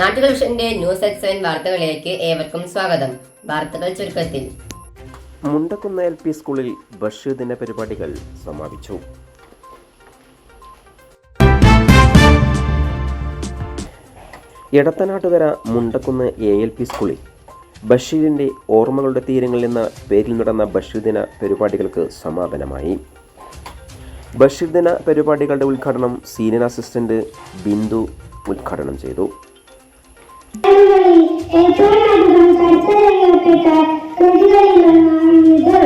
നാട്ടുകൾ വിഷന്റെ news seven വാർത്തകളിലേക്ക് ഏവർക്കും സ്വാഗതം. വാർത്തകൾ ചുരുക്കത്തിൽ. മുണ്ടക്കുന്ന് എൽ പി സ്കൂളിൽ ബഷീർ ദിന പരിപാടികൾ സമാപിച്ചു. Edathanattukara Mundakkunnu A L P സ്കൂളിൽ ബഷീറിന്റെ ഓർമ്മകളുടെ തീരങ്ങളിൽ എന്ന പേരിൽ നടന്ന ബഷീർ ദിന പരിപാടികൾക്ക് സമാപനമായി. ബഷീർ ദിന പരിപാടികളുടെ ഉദ്ഘാടനം സീനിയർ അസിസ്റ്റന്റ് ബിന്ദു ഉദ്ഘാടനം ചെയ്തു. മാറ്റങ്ങൾക്കൊക്കെയാണ് ഇതിലെ കൃതികളിലൊന്നാണിത്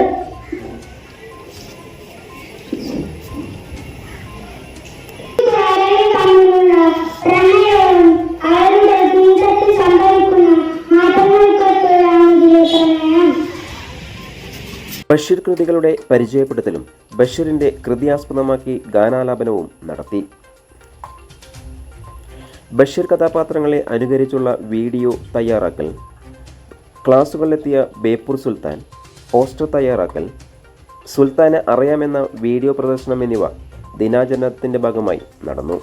ബഷീർ കൃതികളുടെ പരിചയപ്പെടുത്തലും ബഷീറിന്റെ കൃതിയാസ്പദമാക്കി ഗാനാലാപനവും നടത്തി. ബഷീർ കഥാപാത്രങ്ങളെ അനുകരിച്ചുള്ള വീഡിയോ തയ്യാറാക്കൽ. ക്ലാസുകളിലെത്തിയ ബേപ്പൂർ സുൽത്താൻ പോസ്റ്റർ തയ്യാറാക്കൽ. സുൽത്താനെ അറിയാമെന്ന വീഡിയോ പ്രദർശനം എന്നിവ ദിനാചരണത്തിന്റെ ഭാഗമായി നടന്നു.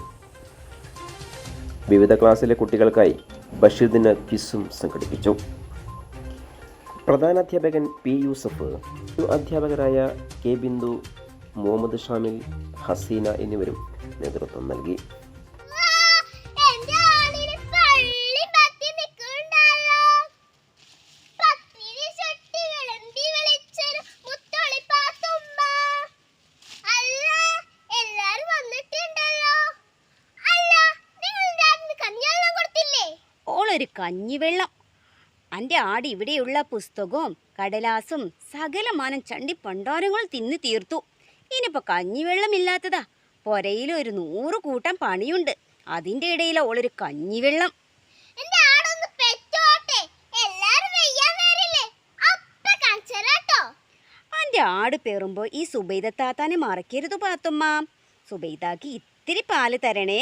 വിവിധ ക്ലാസ്സിലെ കുട്ടികൾക്കായി ബഷീർ ദിന ക്വിസും സംഘടിപ്പിച്ചു. പ്രധാനാധ്യാപകൻ പി യൂസഫ് അധ്യാപകരായ കെ ബിന്ദു മുഹമ്മദ് ഷാമിൽ ഹസീന എന്നിവരും നേതൃത്വം നൽകി. ഓളൊരു കഞ്ഞിവെള്ളം. എന്റെ ആട് ഇവിടെയുള്ള പുസ്തകവും കടലാസും സകലമാനം ചണ്ടി പണ്ടാരങ്ങളും തിന്നു തീർത്തു. ഇനിയിപ്പോൾ കഞ്ഞിവെള്ളമില്ലാത്തതാ ഒരു നൂറ് കൂട്ടം പണിയുണ്ട്. അതിന്റെ ഇടയിൽ ഓളൊരു കഞ്ഞിവെള്ളം. എന്റെ ആട് പേറുമ്പോ ഈ സുബൈദ താത്താനെ മറക്കരുത് പാത്തുമ്മ. സുബൈദാക്ക് ഇത്തിരി പാൽ തരണേ.